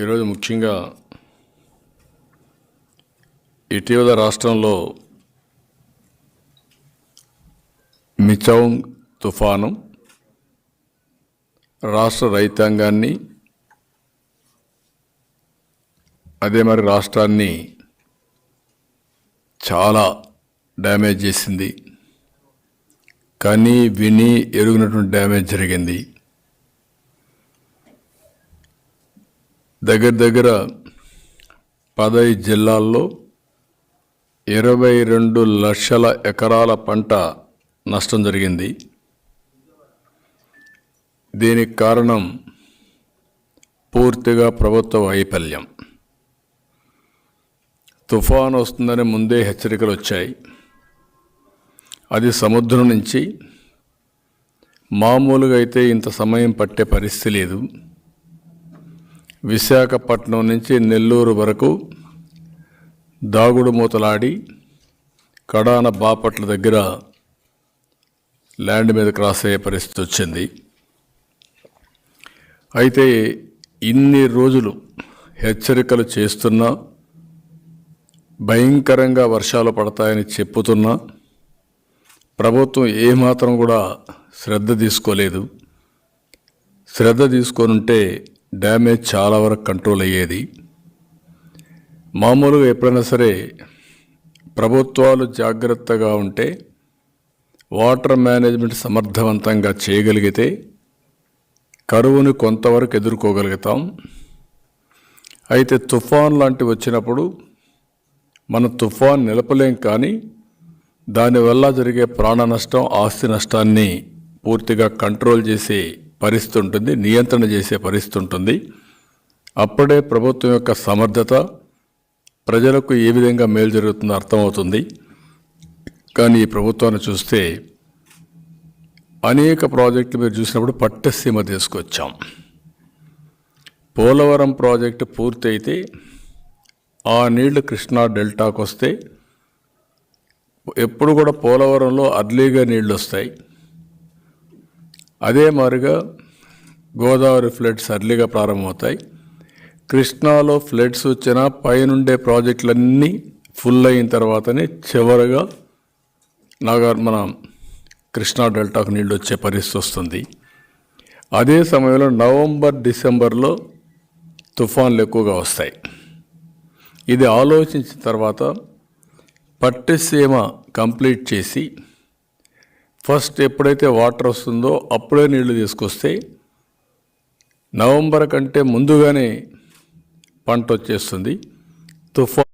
ఈరోజు ముఖ్యంగా ఇటీవల రాష్ట్రంలో మిచౌంగ్ తుఫాను రాష్ట్ర రైతాంగాన్ని అదే మరి రాష్ట్రాన్ని చాలా డ్యామేజ్ చేసింది. కానీ విని ఎరుగునటువంటి డ్యామేజ్ జరిగింది. దగ్గర దగ్గర పదహైదు జిల్లాల్లో ఇరవై రెండు లక్షల ఎకరాల పంట నష్టం జరిగింది. దీనికి కారణం పూర్తిగా ప్రభుత్వ వైఫల్యం. తుఫాను వస్తుందని ముందే హెచ్చరికలు వచ్చాయి. అది సముద్రం నుంచి మామూలుగా అయితే ఇంత సమయం పట్టే పరిస్థితి లేదు. విశాఖపట్నం నుంచి నెల్లూరు వరకు దాగుడు మూతలాడి కడాన బాపట్ల దగ్గర ల్యాండ్ మీద క్రాస్ అయ్యే పరిస్థితి వచ్చింది. అయితే ఇన్ని రోజులు హెచ్చరికలు చేస్తున్నా భయంకరంగా వర్షాలు పడతాయని చెప్పుతున్నా ప్రభుత్వం ఏమాత్రం కూడా శ్రద్ధ తీసుకోలేదు. శ్రద్ధ తీసుకొని ఉంటే డ్యామేజ్ చాలా వరకు కంట్రోల్ అయ్యేది. మామూలుగా ఎప్పుడైనా సరే ప్రభుత్వాలు జాగ్రత్తగా ఉంటే వాటర్ మేనేజ్మెంట్ సమర్థవంతంగా చేయగలిగితే కరువును కొంతవరకు ఎదుర్కోగలుగుతాం. అయితే తుఫాన్ లాంటివి వచ్చినప్పుడు మన తుఫాన్ నిలపలేం కానీ దానివల్ల జరిగే ప్రాణ నష్టం ఆస్తి నష్టాన్ని పూర్తిగా కంట్రోల్ చేసే పరిస్థితి ఉంటుంది నియంత్రణ చేసే పరిస్థితి ఉంటుంది. అప్పుడే ప్రభుత్వం యొక్క సమర్థత ప్రజలకు ఏ విధంగా మేలు జరుగుతుందో అర్థమవుతుంది. కానీ ఈ ప్రభుత్వాన్ని చూస్తే అనేక ప్రాజెక్టులు మీరు చూసినప్పుడు పట్టసీమ తీసుకొచ్చాం. పోలవరం ప్రాజెక్టు పూర్తయితే ఆ నీళ్ళు కృష్ణా డెల్టాకు వస్తే ఎప్పుడు కూడా పోలవరంలో అర్లీగా నీళ్ళు వస్తాయి అదే మారుగా గోదావరి ఫ్లడ్స్ అర్లీగా ప్రారంభమవుతాయి. కృష్ణాలో ఫ్లడ్స్ వచ్చినా పైనుండే ప్రాజెక్టులన్నీ ఫుల్ అయిన తర్వాతనే చివరగా నాగార్ మన కృష్ణా డెల్టాకు నీళ్ళు వచ్చే పరిస్థితి వస్తుంది. అదే సమయంలో నవంబర్ డిసెంబర్లో తుఫాన్లు ఎక్కువగా వస్తాయి. ఇది ఆలోచించిన తర్వాత పట్టిసీమ కంప్లీట్ చేసి ఫస్ట్ ఎప్పుడైతే వాటర్ వస్తుందో అప్పుడే నీళ్ళు తీసుకొస్తే నవంబర్ కంటే ముందుగానే పంట వచ్చేస్తుంది. తుఫాన్